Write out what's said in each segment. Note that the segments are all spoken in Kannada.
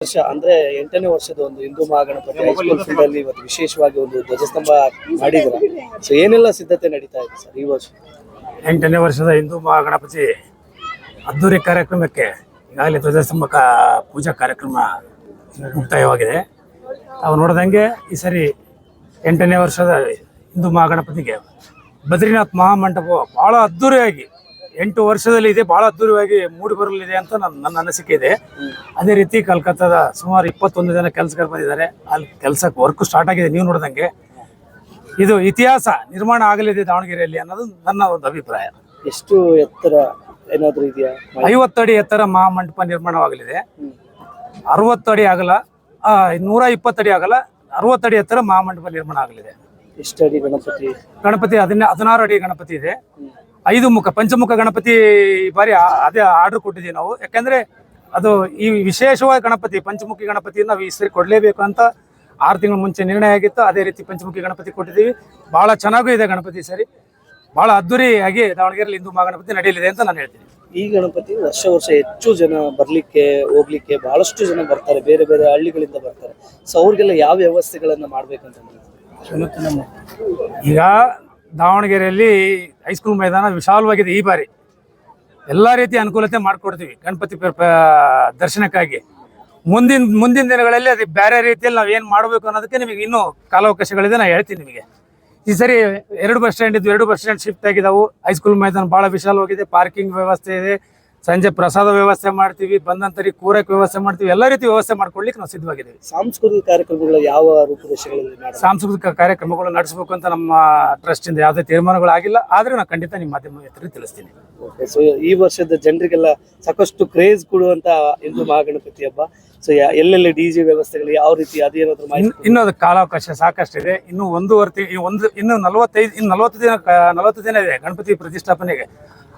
ವರ್ಷ, ಅಂದ್ರೆ ಎಂಟನೇ ವರ್ಷದ ಒಂದು ಹಿಂದೂ ಮಹಾಗಣಪತಿ ಹೈಸ್ಕೂಲ್ ಫೀಲ್ಡ್ ಅಲ್ಲಿ ಇವತ್ತು ವಿಶೇಷವಾಗಿ ಒಂದು ಧ್ವಜಸ್ತಂಭ ಮಾಡಿದ್ರು ಸೊ ಏನೆಲ್ಲ ಸಿದ್ಧತೆ ನಡೀತಾ ಇದೆ ಸರ್ ಈ ವರ್ಷ? ಎಂಟನೇ ವರ್ಷದ ಹಿಂದೂ ಮಹಾಗಣಪತಿ ಅದ್ದೂರಿ ಕಾರ್ಯಕ್ರಮಕ್ಕೆ ಈಗಾಗಲೇ ಧ್ವಜಸ್ತಂಭ ಪೂಜಾ ಕಾರ್ಯಕ್ರಮ ಮುಕ್ತಾಯವಾಗಿದೆ. ತಾವು ನೋಡಿದಂಗೆ ಈ ಸರಿ ಎಂಟನೇ ವರ್ಷದ ಹಿಂದೂ ಮಹಾಗಣಪತಿಗೆ ಬದ್ರಿನಾಥ್ ಮಹಾಮಂಟಪ ಬಹಳ ಅದ್ದೂರಿಯಾಗಿ ಎಂಟು ವರ್ಷದಲ್ಲಿ ಇದೆ ಬಹಳ ಅದ್ದೂರಿಯಾಗಿ ಮೂಡಿ ಬರಲಿದೆ ಅಂತ ನನ್ನ ನನ್ನ ಅನಿಸಿಕೆ ಇದೆ. ಅದೇ ರೀತಿ ಕಲ್ಕತ್ತಾದ ಸುಮಾರು ಇಪ್ಪತ್ತೊಂದು ಜನ ಕೆಲಸಗಾರ ಬಂದಿದ್ದಾರೆ. ಅಲ್ಲಿ ಕೆಲಸಕ್ಕೆ ವರ್ಕ್ ಸ್ಟಾರ್ಟ್ ಆಗಿದೆ ನೀವು ನೋಡಿದಂಗೆ. ಇದು ಇತಿಹಾಸ ನಿರ್ಮಾಣ ಆಗಲಿದೆ ದಾವಣಗೆರೆಯಲ್ಲಿ ಅನ್ನೋದು ನನ್ನ ಒಂದು ಅಭಿಪ್ರಾಯ. ಎಷ್ಟು ಎತ್ತರ ಏನಾದರೂ ಇದೆಯಾ? ಐವತ್ತಡಿ ಎತ್ತರ ಮಹಾಮಂಟಪ ನಿರ್ಮಾಣವಾಗಲಿದೆ. ಅರವತ್ತಡಿ ಆಗಲ್ಲ ನೂರ ಇಪ್ಪತ್ತಡಿ ಆಗಲ್ಲ ಅರವತ್ತಡಿ ಎತ್ತರ ಮಹಾಮಂಟಪ ನಿರ್ಮಾಣ ಆಗಲಿದೆ. ಎಷ್ಟು ಅಡಿ ಗಣಪತಿ? ಗಣಪತಿ ಹದಿನ ಹದಿನಾರು ಅಡಿ ಗಣಪತಿ ಇದೆ. ಐದು ಮುಖ ಪಂಚಮುಖ ಗಣಪತಿ ಈ ಬಾರಿ ಅದೇ ಆರ್ಡರ್ ಕೊಟ್ಟಿದ್ದೀವಿ ನಾವು. ಯಾಕಂದ್ರೆ ಅದು ಈ ವಿಶೇಷವಾದ ಗಣಪತಿ ಪಂಚಮುಖಿ ಗಣಪತಿಯನ್ನು ನಾವು ಈ ಸರಿ ಕೊಡಲೇಬೇಕು ಅಂತ ಆರು ತಿಂಗಳ ಮುಂಚೆ ನಿರ್ಣಯ ಆಗಿತ್ತು. ಅದೇ ರೀತಿ ಪಂಚಮುಖಿ ಗಣಪತಿ ಕೊಟ್ಟಿದ್ದೀವಿ. ಬಹಳ ಚೆನ್ನಾಗೂ ಇದೆ ಗಣಪತಿ ಸರಿ. ಬಹಳ ಅದ್ದೂರಿಯಾಗಿ ದಾವಣಗೆರೆಯಲ್ಲಿ ಹಿಂದೂ ಮಹಾಗಣಪತಿ ನಡೆಯಲಿದೆ ಅಂತ ನಾನು ಹೇಳ್ತೀನಿ. ಈ ಗಣಪತಿ ವರ್ಷ ವರ್ಷ ಹೆಚ್ಚು ಜನ ಬರಲಿಕ್ಕೆ ಹೋಗ್ಲಿಕ್ಕೆ ಬಹಳಷ್ಟು ಜನ ಬರ್ತಾರೆ. ಬೇರೆ ಬೇರೆ ಹಳ್ಳಿಗಳಿಂದ ಬರ್ತಾರೆ. ಸೊ ಅವ್ರಿಗೆಲ್ಲ ಯಾವ ವ್ಯವಸ್ಥೆಗಳನ್ನು ಮಾಡಬೇಕಂತ ಈಗ ದಾವಣಗೆರೆಯಲ್ಲಿ ಹೈಸ್ಕೂಲ್ ಮೈದಾನ ವಿಶಾಲವಾಗಿದೆ ಈ ಬಾರಿ. ಎಲ್ಲ ರೀತಿಯ ಅನುಕೂಲತೆ ಮಾಡಿಕೊಡ್ತೀವಿ ಗಣಪತಿ ದರ್ಶನಕ್ಕಾಗಿ. ಮುಂದಿನ ಮುಂದಿನ ದಿನಗಳಲ್ಲಿ ಅದು ಬೇರೆ ರೀತಿಯಲ್ಲಿ ನಾವು ಏನು ಮಾಡಬೇಕು ಅನ್ನೋದಕ್ಕೆ ನಿಮಗೆ ಇನ್ನೂ ಕಾಲಾವಕಾಶಗಳಿದೆ ನಾನು ಹೇಳ್ತೀನಿ ನಿಮಗೆ. ಈ ಸರಿ ಎರಡು ಬಸ್ ಸ್ಟ್ಯಾಂಡ್ ಇದ್ದು ಎರಡು ಬಸ್ ಸ್ಟ್ಯಾಂಡ್ ಶಿಫ್ಟ್ ಆಗಿದ್ದಾವೆ ಹೈಸ್ಕೂಲ್ ಮೈದಾನ ಭಾಳ ವಿಶಾಲವಾಗಿದೆ ಪಾರ್ಕಿಂಗ್ ವ್ಯವಸ್ಥೆ ಇದೆ. ಸಂಜೆ ಪ್ರಸಾದ ವ್ಯವಸ್ಥೆ ಮಾಡ್ತೀವಿ ಬಂದಂತರಿಗೆ ಕೂರಕ್ಕೆ ವ್ಯವಸ್ಥೆ ಮಾಡ್ತೀವಿ ಎಲ್ಲ ರೀತಿ ವ್ಯವಸ್ಥೆ ಮಾಡ್ಕೊಳ್ಳಿಕ್ಕೆ ನಾವು ಸಿದ್ಧವಾಗಿದ್ದೀವಿ. ಸಾಂಸ್ಕೃತಿಕ ಕಾರ್ಯಕ್ರಮಗಳು ಯಾವ ರೂಪುರೇಷೆಗಳಲ್ಲಿ? ಸಾಂಸ್ಕೃತಿಕ ಕಾರ್ಯಕ್ರಮಗಳು ನಡೆಸಬೇಕು ಅಂತ ನಮ್ಮ ಟ್ರಸ್ಟ್ ಇಂದ ಯಾವುದೇ ತೀರ್ಮಾನಗಳು ಆಗಿಲ್ಲ. ಆದ್ರೆ ನಾನು ಖಂಡಿತ ನಿಮ್ಮ ಮಾಧ್ಯಮ ಎತ್ತರಿಗೆ ತಿಳಿಸ್ತೀನಿ. ಸೊ ಈ ವರ್ಷದ ಜನರಿಗೆಲ್ಲ ಸಾಕಷ್ಟು ಕ್ರೇಜ್ ಕೊಡುವಂತ ಹಿಂದೂ ಮಹಾಗಣಪತಿ ಹಬ್ಬ ಸೊ ಎಲ್ಲೆಲ್ಲಿ ಡಿ ಜೆ ವ್ಯವಸ್ಥೆಗಳು ಯಾವ ರೀತಿ ಅದೇನಾದ್ರು ಇನ್ನೂ ಅದಕ್ಕೆ ಕಾಲಾವಕಾಶ ಸಾಕಷ್ಟಿದೆ. ಇನ್ನು ಒಂದೂವರೆ ಒಂದು ಇನ್ನು ನಲವತ್ತೈದು ಇನ್ನು ನಲವತ್ತು ದಿನ ನಲವತ್ತು ದಿನ ಇದೆ ಗಣಪತಿ ಪ್ರತಿಷ್ಠಾಪನೆಗೆ.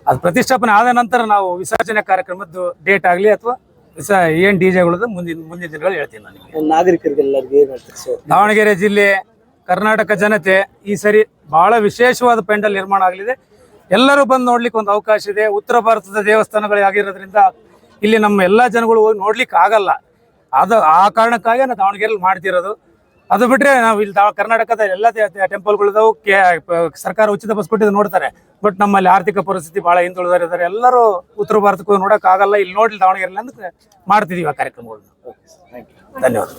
ಅದು ಪ್ರತಿಷ್ಠಾಪನೆ ಆದ ನಂತರ ನಾವು ವಿಸರ್ಜನೆ ಕಾರ್ಯಕ್ರಮದ್ದು ಡೇಟ್ ಆಗಲಿ ಅಥವಾ ಏನ್ ಏನು ಡಿ ಜೆಗಳದ್ದು ಮುಂದಿನ ಮುಂದಿನ ದಿನಗಳು ಹೇಳ್ತೀನಿ ನಾನು ನಾಗರಿಕರಿಗೆಲ್ಲರಿಗೂ ದಾವಣಗೆರೆ ಜಿಲ್ಲೆ ಕರ್ನಾಟಕ ಜನತೆ ಈ ಸರಿ ಬಹಳ ವಿಶೇಷವಾದ ಪೆಂಡಲ್ ನಿರ್ಮಾಣ ಆಗಲಿದೆ. ಎಲ್ಲರೂ ಬಂದು ನೋಡ್ಲಿಕ್ಕೆ ಒಂದು ಅವಕಾಶ ಇದೆ. ಉತ್ತರ ಭಾರತದ ದೇವಸ್ಥಾನಗಳು ಆಗಿರೋದ್ರಿಂದ ಇಲ್ಲಿ ನಮ್ಮ ಎಲ್ಲ ಜನಗಳು ಹೋಗಿ ನೋಡ್ಲಿಕ್ಕೆ ಆಗಲ್ಲ. ಅದು ಆ ಕಾರಣಕ್ಕಾಗಿ ನಾವು ದಾವಣಗೆರೆಯಲ್ಲಿ ಮಾಡ್ತಿರೋದು. ಅದು ಬಿಟ್ರೆ ನಾವು ಇಲ್ಲಿ ಕರ್ನಾಟಕದ ಎಲ್ಲ ಟೆಂಪಲ್ಗಳಿದಾವು ಕೆ ಸರ್ಕಾರ ಉಚಿತ ಬಸ್ ಕೊಟ್ಟಿದ್ದು ನೋಡ್ತಾರೆ. ಬಟ್ ನಮ್ಮಲ್ಲಿ ಆರ್ಥಿಕ ಪರಿಸ್ಥಿತಿ ಬಹಳ ಹಿಂದುಳಿದಾರೆ ಎಲ್ಲರೂ ಉತ್ತರ ಭಾರತಕ್ಕೂ ನೋಡಕ್ ಆಗಲ್ಲ ಇಲ್ಲಿ ನೋಡ್ಲಿ ದಾವಣಗೆರೆ ಅಂತ ಮಾಡ್ತಿದೀವಿ ಆ ಕಾರ್ಯಕ್ರಮಗಳನ್ನ. ಧನ್ಯವಾದ